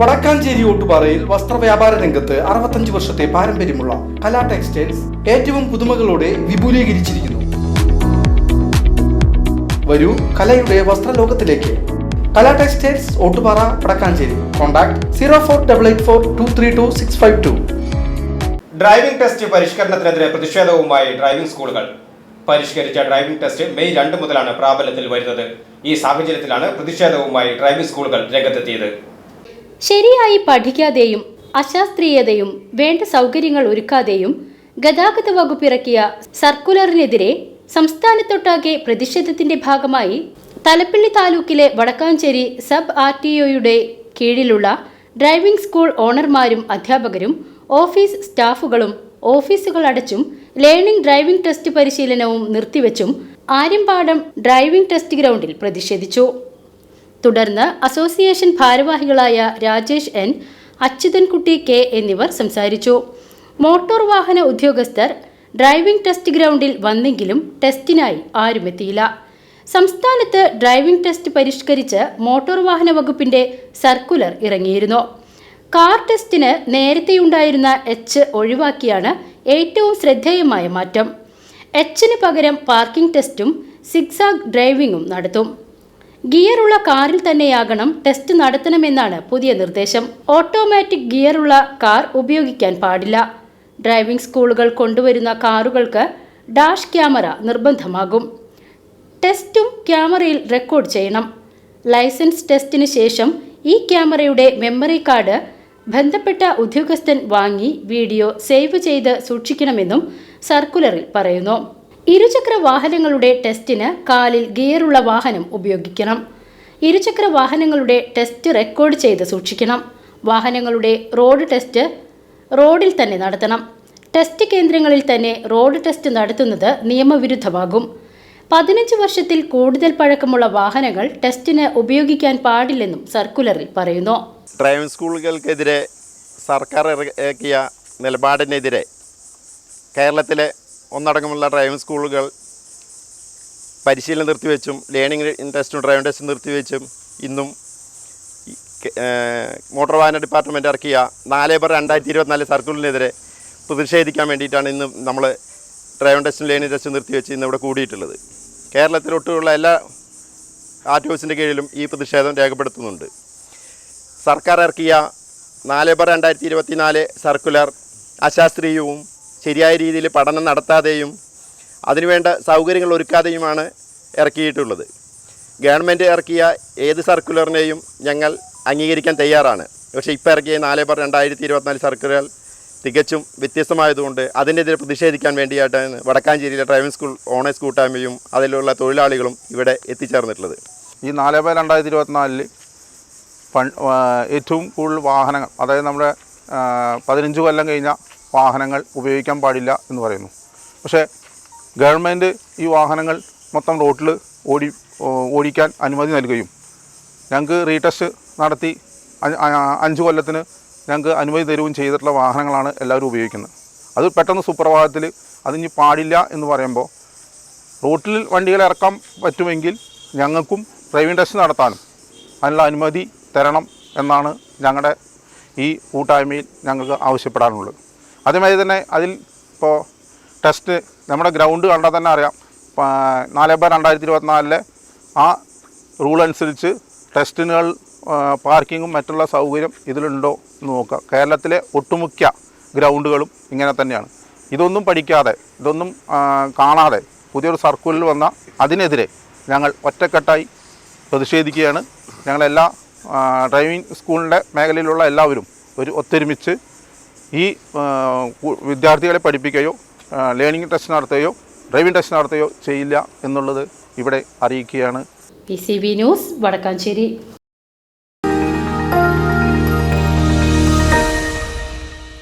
വടക്കാഞ്ചേരി ഓട്ടുപാറയിൽ വസ്ത്രവ്യാപാര രംഗത്ത് അറുപത്തഞ്ച് വർഷത്തെ പാരമ്പര്യമുള്ള കലാ ടെക്സ്റ്റൈൽസ് ഏറ്റവും പുതുമകളോടെ വിപുലീകരിച്ചിരിക്കുന്നു. വരൂ കലയുടെ വസ്ത്രലോകത്തിലേക്ക്. Kala textiles Ottupara Vadakkanchery. Contact zero four double eight four two three two six five two. Driving test പരിഷ്കരണത്തിനെതിരെ പ്രതിഷേധവുമായി ഡ്രൈവിംഗ് സ്കൂളുകൾ. പരിഷ്കരിച്ച ഡ്രൈവിംഗ് ടെസ്റ്റ് മെയ് രണ്ട് മുതലാണ് പ്രാബല്യത്തിൽ വരുന്നത്. ഈ സാഹചര്യത്തിലാണ് പ്രതിഷേധവുമായി ഡ്രൈവിംഗ് സ്കൂളുകൾ രംഗത്തെത്തിയത്. ശരിയായി പഠിക്കാതെയും അശാസ്ത്രീയതയും വേണ്ട സൗകര്യങ്ങൾ ഒരുക്കാതെയും ഗതാഗത വകുപ്പ് ഇറക്കിയ സർക്കുലറിനെതിരെ സംസ്ഥാനത്തൊട്ടാകെ പ്രതിഷേധത്തിന്റെ ഭാഗമായി തലപ്പള്ളി താലൂക്കിലെ വടക്കാഞ്ചേരി സബ് ആർ ടി ഒയുടെ കീഴിലുള്ള ഡ്രൈവിംഗ് സ്കൂൾ ഓണർമാരും അധ്യാപകരും ഓഫീസ് സ്റ്റാഫുകളും ഓഫീസുകൾ അടച്ചും ലേണിംഗ് ഡ്രൈവിംഗ് ടെസ്റ്റ് പരിശീലനവും നിർത്തിവെച്ചും ആര്യമ്പാടം ഡ്രൈവിംഗ് ടെസ്റ്റ് ഗ്രൗണ്ടിൽ പ്രതിഷേധിച്ചു. തുടർന്ന് അസോസിയേഷൻ ഭാരവാഹികളായ രാജേഷ് എൻ അച്യുതൻകുട്ടി കെ എന്നിവർ സംസാരിച്ചു. മോട്ടോർ വാഹന ഉദ്യോഗസ്ഥർ ഡ്രൈവിംഗ് ടെസ്റ്റ് ഗ്രൗണ്ടിൽ വന്നെങ്കിലും ടെസ്റ്റിനായി ആരുമെത്തിയില്ല സംസ്ഥാനത്ത് ഡ്രൈവിംഗ് ടെസ്റ്റ് പരിഷ്കരിച്ച് മോട്ടോർ വാഹന വകുപ്പിന്റെ സർക്കുലർ ഇറങ്ങിയിരുന്നു. കാർ ടെസ്റ്റിന് നേരത്തെയുണ്ടായിരുന്ന എച്ച് ഒഴിവാക്കിയാണ് ഏറ്റവും ശ്രദ്ധേയമായ മാറ്റം. എച്ചിന് പകരം പാർക്കിംഗ് ടെസ്റ്റും സിക്സാഗ് ഡ്രൈവിംഗും നടത്തും. ഗിയറുള്ള കാറിൽ തന്നെയാകണം ടെസ്റ്റ് നടത്തണമെന്നാണ് പുതിയ നിർദ്ദേശം. ഓട്ടോമാറ്റിക് ഗിയറുള്ള കാർ ഉപയോഗിക്കാൻ പാടില്ല. ഡ്രൈവിംഗ് സ്കൂളുകൾ കൊണ്ടുവരുന്ന കാറുകൾക്ക് ഡാഷ് ക്യാമറ നിർബന്ധമാകും. ടെസ്റ്റും ക്യാമറയിൽ റെക്കോർഡ് ചെയ്യണം. ലൈസൻസ് ടെസ്റ്റിന് ശേഷം ഈ ക്യാമറയുടെ മെമ്മറി കാർഡ് ബന്ധപ്പെട്ട ഉദ്യോഗസ്ഥൻ വാങ്ങി വീഡിയോ സേവ് ചെയ്ത് സൂക്ഷിക്കണമെന്നും സർക്കുലറിൽ പറയുന്നു. ഇരുചക്ര വാഹനങ്ങളുടെ ടെസ്റ്റിന് കാലിൽ ഗിയറുള്ള വാഹനം ഉപയോഗിക്കണം. ഇരുചക്ര വാഹനങ്ങളുടെ ടെസ്റ്റ് റെക്കോർഡ് ചെയ്ത് സൂക്ഷിക്കണം. വാഹനങ്ങളുടെ റോഡ് ടെസ്റ്റ് റോഡിൽ തന്നെ നടത്തണം. ടെസ്റ്റ് കേന്ദ്രങ്ങളിൽ തന്നെ റോഡ് ടെസ്റ്റ് നടത്തുന്നത് നിയമവിരുദ്ധമാകും. പതിനഞ്ച് വർഷത്തിൽ കൂടുതൽ പഴക്കമുള്ള വാഹനങ്ങൾ ടെസ്റ്റിന് ഉപയോഗിക്കാൻ പാടില്ലെന്നും സർക്കുലറിൽ പറയുന്നു. ഡ്രൈവിംഗ് സ്കൂളുകൾക്കെതിരെ സർക്കാർ ഇറക്കിയ നിലപാടിനെതിരെ കേരളത്തിലെ ഒന്നടങ്കമുള്ള ഡ്രൈവിംഗ് സ്കൂളുകൾ പരിശീലനം നിർത്തിവെച്ചും ലേണിംഗ് ടെസ്റ്റും ഡ്രൈവിംഗ് ടെസ്റ്റും നിർത്തിവെച്ചും ഇന്നും മോട്ടോർ വാഹന ഡിപ്പാർട്ട്മെന്റ് ഇറക്കിയ നാല് ബർ രണ്ടായിരത്തി ഇരുപത്തിനാല് സർക്കുലറിനെതിരെ പ്രതിഷേധിക്കാൻ വേണ്ടിയിട്ടാണ് ഇന്ന് നമ്മൾ ഡ്രൈവിംഗ് ടെസ്റ്റും ലേണിംഗ് ടെസ്റ്റും നിർത്തിവെച്ച് ഇന്ന് ഇവിടെ കൂടിയിട്ടുള്ളത്. കേരളത്തിലൊട്ടുള്ള എല്ലാ ആർ ടി ഒസിന്റെ കീഴിലും ഈ പ്രതിഷേധം രേഖപ്പെടുത്തുന്നുണ്ട്. സർക്കാർ ഇറക്കിയ നാല് ബർ രണ്ടായിരത്തി ഇരുപത്തിനാല് സർക്കുലർ അശാസ്ത്രീയവും ശരിയായ രീതിയിൽ പഠനം നടത്താതെയും അതിനുവേണ്ട സൗകര്യങ്ങൾ ഒരുക്കാതെയുമാണ് ഇറക്കിയിട്ടുള്ളത്. ഗവൺമെന്റ് ഇറക്കിയ ഏത് സർക്കുലറിനെയും ഞങ്ങൾ അംഗീകരിക്കാൻ തയ്യാറാണ്. പക്ഷേ ഇപ്പോൾ ഇറക്കിയ നാല് പർ രണ്ടായിരത്തി ഇരുപത്തിനാല് സർക്കുലർ തികച്ചും വ്യത്യസ്തമായതുകൊണ്ട് അതിനെതിരെ പ്രതിഷേധിക്കാൻ വേണ്ടിയിട്ടാണ് വടക്കാഞ്ചേരിയിലെ ഡ്രൈവിംഗ് സ്കൂൾ ഓണേഴ്സ് കൂട്ടായ്മയും അതിലുള്ള തൊഴിലാളികളും ഇവിടെ എത്തിച്ചേർന്നിട്ടുള്ളത്. ഈ നാല് പേർ രണ്ടായിരത്തി ഇരുപത്തിനാലിൽ ഏറ്റവും കൂടുതൽ വാഹനങ്ങൾ അതായത് നമ്മുടെ പതിനഞ്ച് കൊല്ലം കഴിഞ്ഞ വാഹനങ്ങൾ ഉപയോഗിക്കാൻ പാടില്ല എന്ന് പറയുന്നു. പക്ഷേ ഗവൺമെന്റ് ഈ വാഹനങ്ങൾ മൊത്തം റോട്ടിൽ ഓടി ഓടിക്കാൻ അനുമതി നൽകുകയും ഞങ്ങൾക്ക് റീടെസ്റ്റ് നടത്തി അഞ്ച് കൊല്ലത്തിന് ഞങ്ങൾക്ക് അനുമതി തരുകയും ചെയ്തിട്ടുള്ള വാഹനങ്ങളാണ് എല്ലാവരും ഉപയോഗിക്കുന്നത്. അത് പെട്ടെന്ന് സുപ്രഭാതത്തിൽ അതിനി പാടില്ല എന്ന് പറയുമ്പോൾ റോട്ടിൽ വണ്ടികൾ ഇറക്കാൻ പറ്റുമെങ്കിൽ ഞങ്ങൾക്കും ഡ്രൈവിംഗ് ടെസ്റ്റ് നടത്താനും അതിനുള്ള അനുമതി തരണം എന്നാണ് ഞങ്ങളുടെ ഈ കൂട്ടായ്മയിൽ ഞങ്ങൾക്ക് ആവശ്യപ്പെടാനുള്ളത്. അതേമാതിരി തന്നെ അതിൽ ഇപ്പോൾ ടെസ്റ്റ് നമ്മുടെ ഗ്രൗണ്ട് കണ്ടാൽ തന്നെ അറിയാം. നാല് ബൈ രണ്ടായിരത്തി ഇരുപത്തിനാലിലെ ആ റൂൾ അനുസരിച്ച് ടെസ്റ്റിനുകൾ പാർക്കിങ്ങും മറ്റുള്ള സൗകര്യം ഇതിലുണ്ടോ എന്ന് നോക്കുക. കേരളത്തിലെ ഒട്ടുമുക്ക ഗ്രൗണ്ടുകളും ഇങ്ങനെ തന്നെയാണ്. ഇതൊന്നും പഠിക്കാതെ ഇതൊന്നും കാണാതെ പുതിയൊരു സർക്കുലർ വന്ന അതിനെതിരെ ഞങ്ങൾ ഒറ്റക്കെട്ടായി പ്രതിഷേധിക്കുകയാണ്. ഞങ്ങളെല്ലാ ഡ്രൈവിംഗ് സ്കൂളിന്റെ മേഖലയിലുള്ള എല്ലാവരും ഒരു ഒത്തൊരുമിച്ച് ഈ വിദ്യാർത്ഥികളെ പഠിപ്പിക്കുകയോ ലേണിംഗ് ടെസ്റ്റ് നടത്തുകയോ ഡ്രൈവിംഗ് ടെസ്റ്റ് നടത്തുകയോ ചെയ്യില്ല എന്നുള്ളത് ഇവിടെ അറിയിക്കുകയാണ്. P C B news Vadakkanchery.